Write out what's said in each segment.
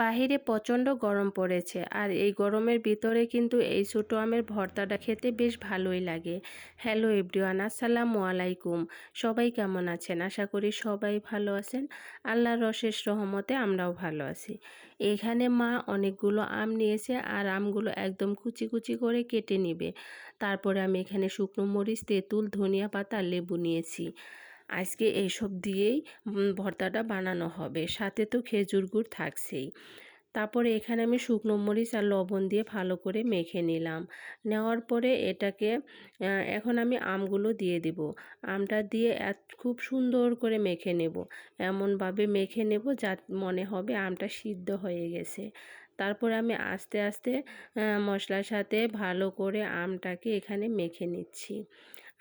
বাহিরে প্রচণ্ড গরম পড়েছে আর এই গরমের ভিতরে কিন্তু এই ছোটো আমের ভর্তাটা খেতে বেশ ভালোই লাগে। হ্যালো এভরিওয়ান আসসালামু আলাইকুম। সবাই কেমন আছেন? আশা করি সবাই ভালো আছেন। আল্লাহর রশেষ রহমতে আমরাও ভালো আছি। এখানে মা অনেকগুলো আম নিয়েছে আর আমগুলো একদম কুচি কুচি করে কেটে নিবে। তারপরে আমি এখানে শুকনো মরিচ, তেঁতুল, ধনিয়া পাতা, লেবু নিয়েছি। আজকে এইসব দিয়েই ভর্তাটা বানানো হবে। সাথে তো খেজুর গুড় থাকছেই। তারপরে এখানে আমি শুকনো মরিচ আর লবণ দিয়ে ভালো করে মেখে নিলাম। নেওয়ার পরে এটাকে এখন আমি আমগুলো দিয়ে দিব। আমটা দিয়ে খুব সুন্দর করে মেখে নেব। এমনভাবে মেখে নেব যা মনে হবে আমটা সিদ্ধ হয়ে গেছে। তারপর আমি আস্তে আস্তে মশলার সাথে ভালো করে আমটাকে এখানে মেখে নিচ্ছি।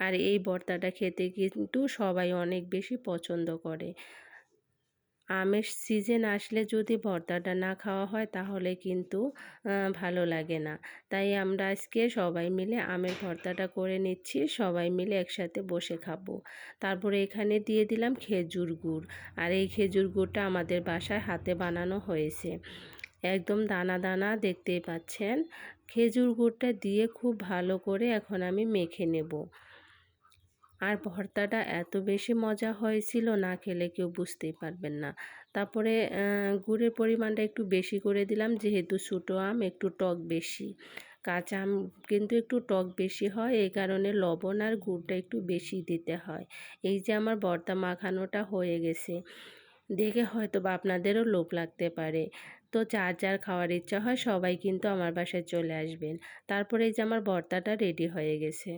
আর এই ভর্তাটা খেতে কিন্তু সবাই অনেক বেশি পছন্দ করে। আমের সিজন আসলে যদি ভর্তাটা না খাওয়া হয় তাহলে কিন্তু ভালো লাগে না। তাই আমরা আজকে সবাই মিলে আমের ভর্তাটা করে নিচ্ছি, সবাই মিলে একসাথে বসে খাব। তারপরে এখানে দিয়ে দিলাম খেজুর গুড়। আর এই খেজুর গুড়টা আমাদের বাসায় হাতে বানানো হয়েছে। একদম দানা দানা, দেখতেই পাচ্ছেন? খেজুর গুড়টা দিয়ে খুব ভালো করে এখন আমি মেখে নেব। আর ভর্তাটা এত বেশি মজা হয়েছিল না খেলে কেউ বুঝতেই পারবেন না। তারপরে গুড়ের পরিমাণটা একটু বেশি করে দিলাম, যেহেতু ছোটো আম, একটু টক বেশি। কাঁচা আম কিন্তু একটু টক বেশি হয়, এই কারণে লবণ আর গুড়টা একটু বেশি দিতে হয়। এই যে আমার ভর্তা মাখানোটা হয়ে গেছে। দেখে হয়তো বা আপনাদেরও লোভ লাগতে পারে। তো যার যার খাওয়ার ইচ্ছা হয় সবাই কিন্তু আমার বাসায় চলে আসবেন। তারপরে এই যে আমার ভর্তাটা রেডি হয়ে গেছে।